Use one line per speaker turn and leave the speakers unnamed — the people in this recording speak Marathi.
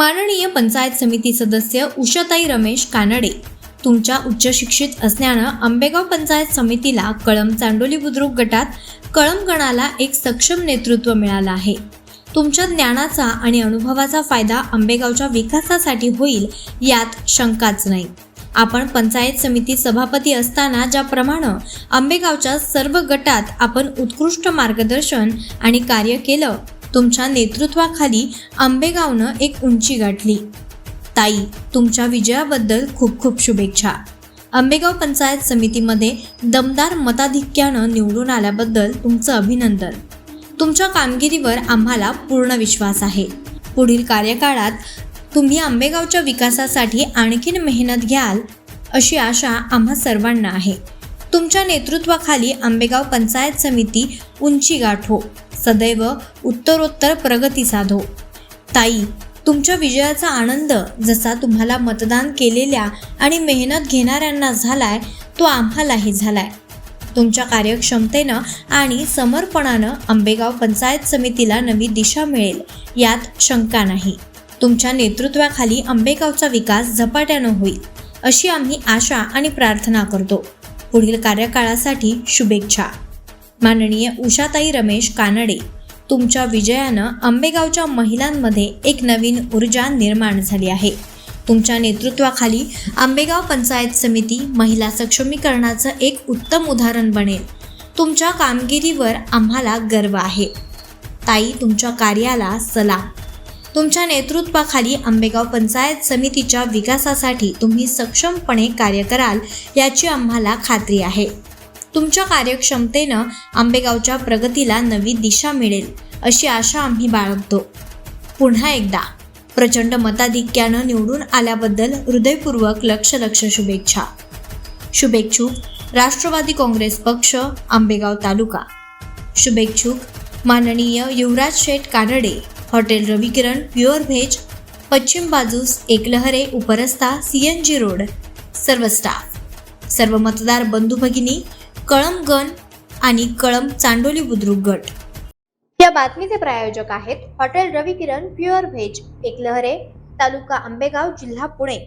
माननीय पंचायत समिती सदस्य उषाताई रमेश कानडे. तुमच्या उच्च शिक्षित असल्यानं आंबेगाव पंचायत समितीला कळम चांडोली बुद्रुक गटात कळम गणाला एक सक्षम नेतृत्व मिळालं आहे. तुमच्या ज्ञानाचा आणि अनुभवाचा फायदा आंबेगावच्या विकासासाठी होईल यात शंकाच नाही. आपण पंचायत समिती सभापती असताना ज्याप्रमाणे आंबेगावच्या सर्व गटात आपण उत्कृष्ट मार्गदर्शन आणि कार्य केलं तुमच्या नेतृत्वाखाली आंबेगावनं एक उंची गाठली. ताई तुमच्या विजयाबद्दल खूप खूप शुभेच्छा. आंबेगाव पंचायत समितीमध्ये दमदार मताधिक्यानं निवडून आल्याबद्दल तुमचं अभिनंदन. तुमच्या कामगिरीवर आम्हाला पूर्ण विश्वास आहे. पुढील कार्यकाळात तुम्ही आंबेगावच्या विकासासाठी आणखीन मेहनत घ्याल अशी आशा आम्हा सर्वांना आहे. तुमच्या नेतृत्वाखाली आंबेगाव पंचायत समिती उंची गाठो. सदैव उत्तरोत्तर प्रगती साधो. ताई तुमच्या विजयाचा आनंद जसा तुम्हाला मतदान केलेल्या आणि मेहनत घेणाऱ्यांना झालाय तो आम्हालाही झालाय. तुमच्या कार्यक्षमतेनं आणि समर्पणानं आंबेगाव पंचायत समितीला नवी दिशा मिळेल यात शंका नाही. तुमच्या नेतृत्वाखाली आंबेगावचा विकास झपाट्यानं होईल अशी आम्ही आशा आणि प्रार्थना करतो. पुढील कार्यकाळासाठी शुभेच्छा. माननीय उषाताई रमेश कानडे. तुमच्या विजयानं आंबेगावच्या महिलांमध्ये एक नवीन ऊर्जा निर्माण झाली आहे. तुमच्या नेतृत्वाखाली आंबेगाव पंचायत समिती महिला सक्षमीकरणाचं एक उत्तम उदाहरण बनेल. तुमच्या कामगिरीवर आम्हाला गर्व आहे. ताई तुमच्या कार्याला सलाम. तुमच्या नेतृत्वाखाली आंबेगाव पंचायत समितीच्या विकासासाठी तुम्ही सक्षमपणे कार्य कराल याची आम्हाला खात्री आहे. तुमच्या कार्यक्षमतेनं आंबेगावच्या प्रगतीला नवी दिशा मिळेल अशी आशा आम्ही बाळगतो. पुन्हा एकदा प्रचंड मताधिक्यानं निवडून आल्याबद्दल हृदयपूर्वक लक्ष लक्ष शुभेच्छा. शुभेच्छुक राष्ट्रवादी काँग्रेस पक्ष आंबेगाव तालुका. शुभेच्छुक माननीय Yuvraj Sheth Kanade hotel Ravikiran pure veg पश्चिम बाजूस एकलहरे उपरस्ता सी एन जी रोड सर्व स्टाफ. सर्व मतदार बंधू भगिनी कळम गण आणि कळम चांडोली बुद्रुक गट.
या बातमीचे प्रायोजक आहेत hotel Ravikiran pure veg Ekalhare तालुका आंबेगाव जिल्हा पुणे.